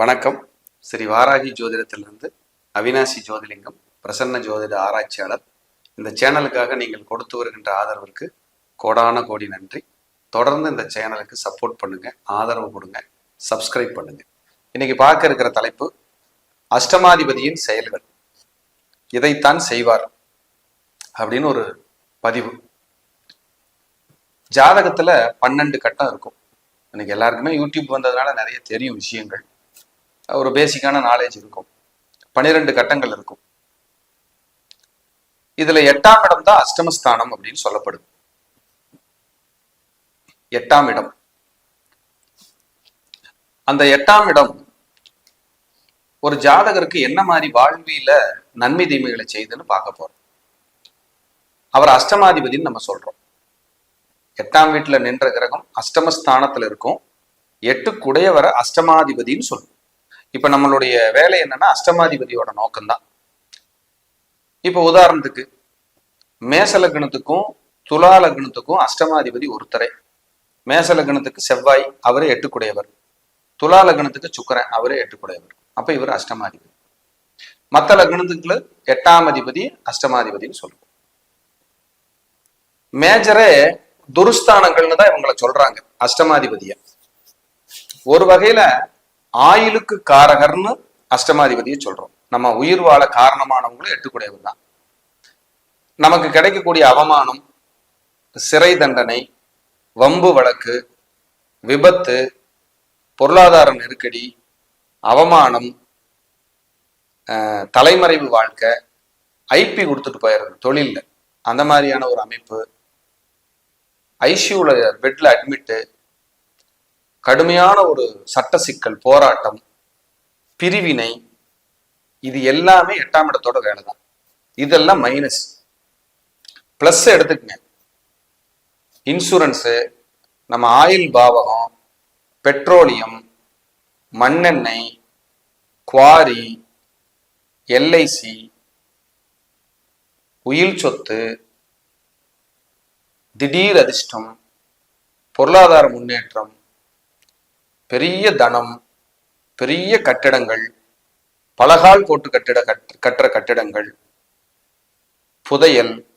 வணக்கம். ஸ்ரீ வாராகி ஜோதிடத்திலிருந்து அவினாசி ஜோதிலிங்கம் பிரசன்ன ஜோதிட ஆராய்ச்சியாளர். இந்த சேனலுக்காக நீங்கள் கொடுத்து வருகின்ற ஆதரவிற்கு கோடான கோடி நன்றி. தொடர்ந்து இந்த சேனலுக்கு சப்போர்ட் பண்ணுங்க ஆதரவு கொடுங்க சப்ஸ்கிரைப் பண்ணுங்க. இன்னைக்கு பார்க்க இருக்கிற தலைப்பு அஷ்டமாதிபதியின் செயல்கள். இதைத்தான் செய்வார் அப்படின்னு ஒரு பதிவு. ஜாதகத்துல பன்னெண்டு கட்டம் இருக்கும். இன்னைக்கு எல்லாருக்குமே யூடியூப் வந்ததுனால நிறைய தெரியும் விஷயங்கள். ஒரு பேசிக்கான நாலேஜ் இருக்கும். பனிரெண்டு கட்டங்கள் இருக்கும். இதுல எட்டாம் இடம் தான் அஷ்டமஸ்தானம் அப்படின்னு சொல்லப்படும். எட்டாம் இடம். அந்த எட்டாம் இடம் ஒரு ஜாதகருக்கு என்ன மாதிரி வாழ்வியில நன்மை தீமைகளை செய்துன்னு பார்க்க போறோம். அவர் அஷ்டமாதிபதினு நம்ம சொல்றோம். எட்டாம் வீட்டுல நின்ற கிரகம் அஷ்டமஸ்தானத்துல இருக்கும். எட்டு குடையவரை அஷ்டமாதிபதினு சொல்லுவோம் இப்ப நம்மளுடைய வேலை என்னன்னா அஷ்டமாதிபதியோட நோக்கம்தான். இப்ப உதாரணத்துக்கு மேச லக்னத்துக்கும் துலா லக்னத்துக்கும் அஷ்டமாதிபதி ஒருத்தரை. மேச லக்னத்துக்கு செவ்வாய் அவரே எட்டுக்குடையவர். துலா லக்னத்துக்கு சுக்கரன் அவரே எட்டுக்குடையவர். அப்ப இவர் அஷ்டமாதிபதி. மற்ற லக்னத்துக்குள்ள எட்டாம் அதிபதி அஷ்டமாதிபதினு சொல்லுவோம் மேஜரே துருஸ்தானங்கள்னு தான் இவங்களை சொல்றாங்க அஷ்டமாதிபதிய. ஒரு வகையில ஆயுளுக்கு காரகர்னு அஷ்டமாதிபதியை சொல்றோம். நம்ம உயிர் வாழ காரணமானவங்களும் எட்டுக்குடையவர் தான். நமக்கு கிடைக்கக்கூடிய அவமானம் சிறை தண்டனை வம்பு வழக்கு விபத்து பொருளாதார நெருக்கடி அவமானம் தலைமறைவு வாழ்க்கை ஐபி கொடுத்துட்டு போயிடுறது தொழிலில். அந்த மாதிரியான ஒரு அமைப்பு ஐசியூல பெட்ல அட்மிட்டு கடுமையான ஒரு சட்ட சிக்கல் போராட்டம் பிரிவினை இது எல்லாமே எட்டாம் இடத்தோட வேலை தான் இதெல்லாம் மைனஸ் பிளஸ் எடுத்துக்கங்க. இன்சூரன்ஸு நம்ம ஆயில் பாவகம் பெட்ரோலியம் மண்ணெண்ணெய் குவாரி எல்ஐசி உயில் சொத்து திடீர் அதிர்ஷ்டம் பொருளாதார முன்னேற்றம் பெரிய தனம் பெரிய கட்டிடங்கள் பலகால் போட்டு கட்டிட கட்- கட்டுற கட்டிடங்கள் புதையல்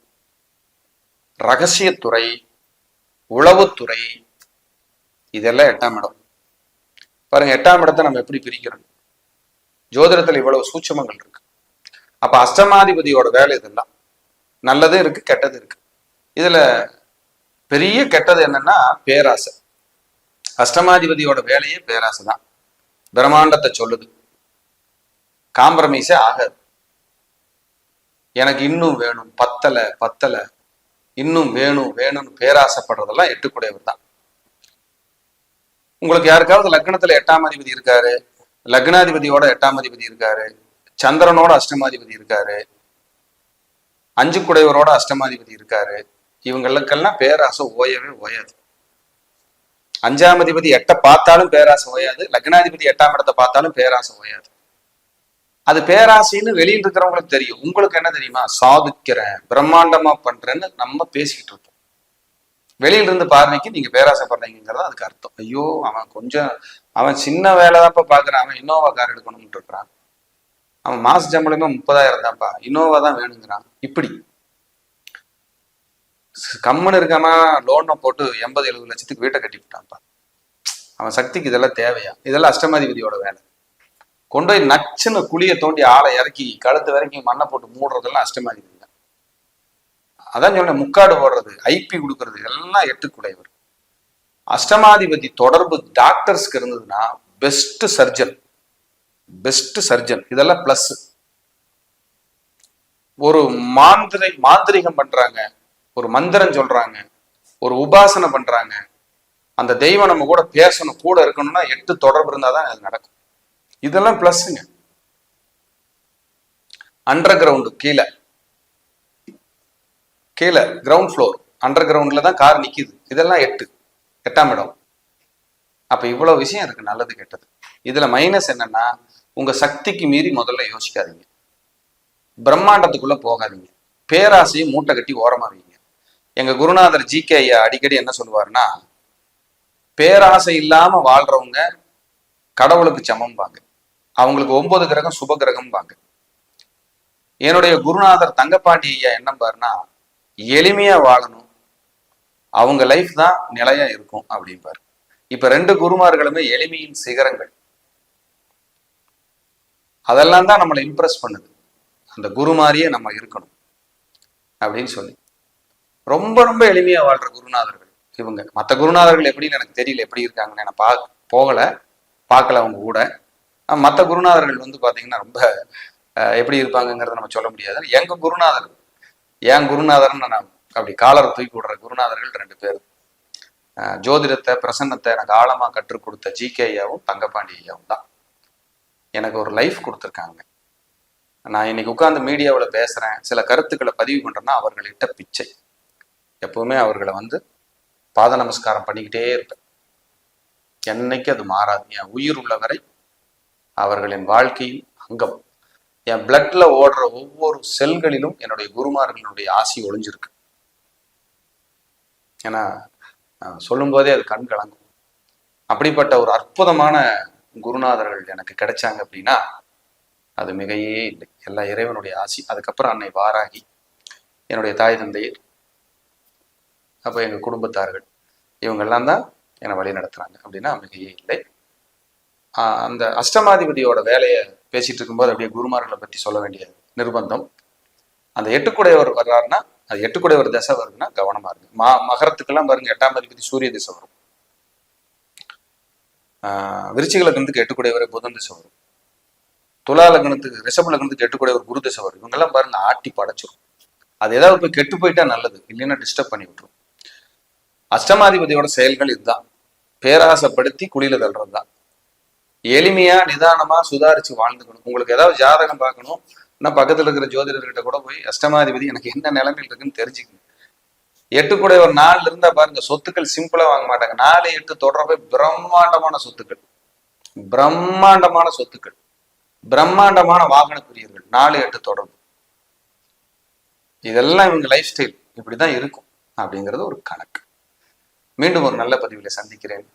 ரகசியத்துறை உளவுத்துறை இதெல்லாம் எட்டாம் இடம். பாருங்க எட்டாம் இடத்தை நம்ம எப்படி பிரிக்கிறோம்? ஜோதிடத்துல இவ்வளவு சூட்சமங்கள் இருக்கு. அப்ப அஷ்டமாதிபதியோட வேலை இதெல்லாம். நல்லதும் இருக்கு கெட்டது இருக்கு. இதுல பெரிய கெட்டது என்னன்னா பேராசை. அஷ்டமாதிபதியோட வேலையே பேராசை தான் பிரம்மாண்டத்தை சொல்லுது. காம்ப்ரமைஸே ஆகாது. எனக்கு இன்னும் வேணும் பத்தல பத்தல இன்னும் வேணும் வேணும்னு பேராசைப்படுறதெல்லாம் எட்டுக்குடையவர் தான். உங்களுக்கு யாருக்காவது லக்னத்துல எட்டாம் அதிபதி இருக்காரு லக்னாதிபதியோட எட்டாம் அதிபதி இருக்காரு சந்திரனோட அஷ்டமாதிபதி இருக்காரு அஞ்சு குடையவரோட அஷ்டமாதிபதி இருக்காரு இவங்களுக்கெல்லாம் பேராசை ஓயவே ஓயாது. அஞ்சாம் அதிபதி எட்டை பார்த்தாலும் பேராசை ஓயாது. லக்னாதிபதி எட்டாம் இடத்தை பார்த்தாலும் பேராசை ஓயாது. அது பேராசைன்னு வெளியில் இருக்கிறவங்களுக்கு தெரியும். உங்களுக்கு என்ன தெரியுமா? சாதிக்கிறேன் பிரம்மாண்டமா பண்றேன்னு நம்ம பேசிக்கிட்டு இருப்போம். வெளியில இருந்து பார்வைக்கு நீங்க பேராசைப்படுறீங்கிறது அதுக்கு அர்த்தம். ஐயோ அவன் கொஞ்சம் அவன் சின்ன வேலை தான்ப்பா பாக்குறான். அவன் இன்னோவா கார் எடுக்கணும்னு இருக்கிறான் அவன் மாச சம்பளமே முப்பதாயிரம் தான்ப்பா. இன்னோவா தான் வேணுங்கிறான். இப்படி. கம்முன்னு இருக்கானா லோனை போட்டு எண்பது எழுபது லட்சத்துக்கு வீட்டை கட்டி விட்டான்ப்பா. அவன் சக்திக்கு இதெல்லாம் தேவையா? இதெல்லாம் அஷ்டமாதிபதியோட வேலை. கொண்டு போய் நச்சுன்னு குழியை தோண்டி ஆளை இறக்கி கழுத்து வரைக்கும் மண்ணை போட்டு மூடுறதெல்லாம் அஷ்டமாதிபதி தான் அதான் சொன்னேன் முக்காடு போடுறது ஐபி கொடுக்கறது எல்லாம் எட்டுக்குடையவர். அஷ்டமாதிபதி தொடர்பு டாக்டர்ஸ்க்கு இருந்ததுன்னா பெஸ்ட் சர்ஜன் பெஸ்ட் சர்ஜன் இதெல்லாம் பிளஸ் ஒரு மாந்திரை மாந்திரிகம் பண்றாங்க. ஒரு மந்திரம் சொல்றாங்க ஒரு உபாசனை பண்றாங்க. அந்த தெய்வம் நம்ம கூட பேசணும் கூட இருக்கணும்னா எட்டு தொடர்பு இருந்தாதான் அது நடக்கும். இதெல்லாம் பிளஸ்ங்க அண்டர் கிரவுண்டு கீழே. கீழே கிரவுண்ட் ஃப்ளோர் அண்டர் கிரவுண்ட்ல தான் கார் நிக்குது. இதெல்லாம் எட்டு. எட்டாம் இடம். அப்ப இவ்வளவு விஷயம் இருக்கு நல்லது கெட்டது. இதுல மைனஸ் என்னன்னா உங்க சக்திக்கு மீறி முதல்ல யோசிக்காதீங்க. பிரம்மாண்டத்துக்குள்ள போகாதீங்க. பேராசையும் மூட்டை கட்டி ஓரமாவீங்க எங்க குருநாதர் ஜி கே ஐயா அடிக்கடி என்ன சொல்லுவாருன்னா பேராசை இல்லாம வாழ்றவங்க கடவுளுக்கு சமம்பாங்க. அவங்களுக்கு ஒன்பது கிரகம் சுப கிரகம் பாங்க என்னுடைய குருநாதர் தங்கப்பாண்டி ஐயா என்ன பாருன்னா எளிமையா வாழணும். அவங்க லைஃப் தான் நிலையா இருக்கும் அப்படிம்பாரு. இப்ப ரெண்டு குருமார்களுமே எளிமையின் சிகரங்கள். அதெல்லாம் தான் நம்மளை இம்ப்ரெஸ் பண்ணுது. அந்த குரு மாதிரியே நம்ம இருக்கணும். அப்படின்னு சொல்லி. ரொம்ப ரொம்ப எளிமையா வாழ்ற குருநாதர்கள் இவங்க. மற்ற குருநாதர்கள் எப்படின்னு எனக்கு தெரியல எப்படி இருக்காங்கன்னு நான் பா போகல. பார்க்கல அவங்க கூட. மற்ற குருநாதர்கள் வந்து பார்த்தீங்கன்னா ரொம்ப எப்படி இருப்பாங்கங்கிறத நம்ம சொல்ல முடியாது. எங்க குருநாதர்? என் குருநாதர்னு நான் அப்படி காலரை தூக்கி விடுற குருநாதர்கள் ரெண்டு பேர். ஜோதிடத்தை பிரசன்னத்தை எனக்கு ஆழமாக கற்றுக் கொடுத்த ஜி கே ஐயாவும் தங்கப்பாண்டி ஐயாவும் தான். எனக்கு ஒரு லைஃப் கொடுத்துருக்காங்க. நான் இன்னைக்கு உட்காந்து மீடியாவில் பேசுறேன். சில கருத்துக்களை பதிவு பண்றேன்னா அவர்களிட்ட பிச்சை. எப்பவுமே அவர்களை வந்து பாத நமஸ்காரம் பண்ணிக்கிட்டே இருப்பேன். என்னைக்கு அது மாறாது. என் உயிர் உள்ளவரை அவர்களின் வாழ்க்கையின் அங்கம். என் பிளட்ல ஓடுற ஒவ்வொரு செல்களிலும் என்னுடைய குருமார்களுடைய ஆசி ஒளிஞ்சிருக்கு. ஏன்னா சொல்லும் போதே அது கண் கலங்கும். அப்படிப்பட்ட ஒரு அற்புதமான குருநாதர்கள் எனக்கு கிடைச்சாங்க அப்படின்னா அது மிகையே இல்லை. எல்லா இறைவனுடைய ஆசி. அதுக்கப்புறம் அன்னை வாராகி என்னுடைய தாய் தந்தையர் அப்போ எங்கள் குடும்பத்தார்கள் இவங்கெல்லாம் தான் என்னை வழி நடத்துறாங்க. அப்படின்னா மிகையே இல்லை. அந்த அஷ்டமாதிபதியோட வேலையை பேசிட்டு இருக்கும்போது அப்படியே குருமார்களை பற்றி சொல்ல வேண்டிய நிர்பந்தம். அந்த எட்டுக்குடையவர் வர்றாருன்னா அது எட்டுக்குடையவர் தசை வருதுன்னா கவனமா இருக்கு மா மகரத்துக்கெல்லாம் பாருங்க எட்டாம் அதிபதி சூரிய திசை வரும். விருச்சிக லக்னத்துக்கு எட்டுக்குடையவர் புதன் திசை வரும். துலா லக்னத்துக்கு ரிஷப லக்னத்துக்கு எட்டுக்குடையவர் குரு திசை வரும். இவங்கெல்லாம் பாருங்க ஆட்டி படைச்சிரும். அது ஏதாவது போய் கெட்டு போயிட்டா நல்லது இல்லைன்னா டிஸ்டர்ப் பண்ணி விட்டுரும். அஷ்டமாதிபதியோட செயல்கள் இதுதான். பேராசைப்படுத்தி குழியில தள்ளுறது தான் எளிமையா நிதானமா சுதாரிச்சு வாழ்ந்துக்கணும். உங்களுக்கு ஏதாவது ஜாதகம் பார்க்கணும். நான் பக்கத்துல இருக்கிற ஜோதிடர்கிட்ட கூட போய் அஷ்டமாதிபதி எனக்கு என்ன நிலைமையில் இருக்குன்னு தெரிஞ்சுக்கணும். எட்டு கூட ஒரு நாலுல இருந்தா பாருங்க சொத்துக்கள் சிம்பிளா வாங்க மாட்டாங்க. நாலு எட்டு தொடர்பு பிரம்மாண்டமான சொத்துக்கள். பிரம்மாண்டமான சொத்துக்கள். பிரம்மாண்டமான வாகன பிரியர்கள் நாலு எட்டு தொடர்பு. இதெல்லாம் இவங்க லைஃப் ஸ்டைல் இப்படிதான் இருக்கும் அப்படிங்கிறது ஒரு கணக்கு. மீண்டும் ஒரு நல்ல பதிவில் சந்திக்கிறேன்.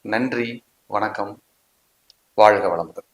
நன்றி வணக்கம். வாழ்க வளமுடன்.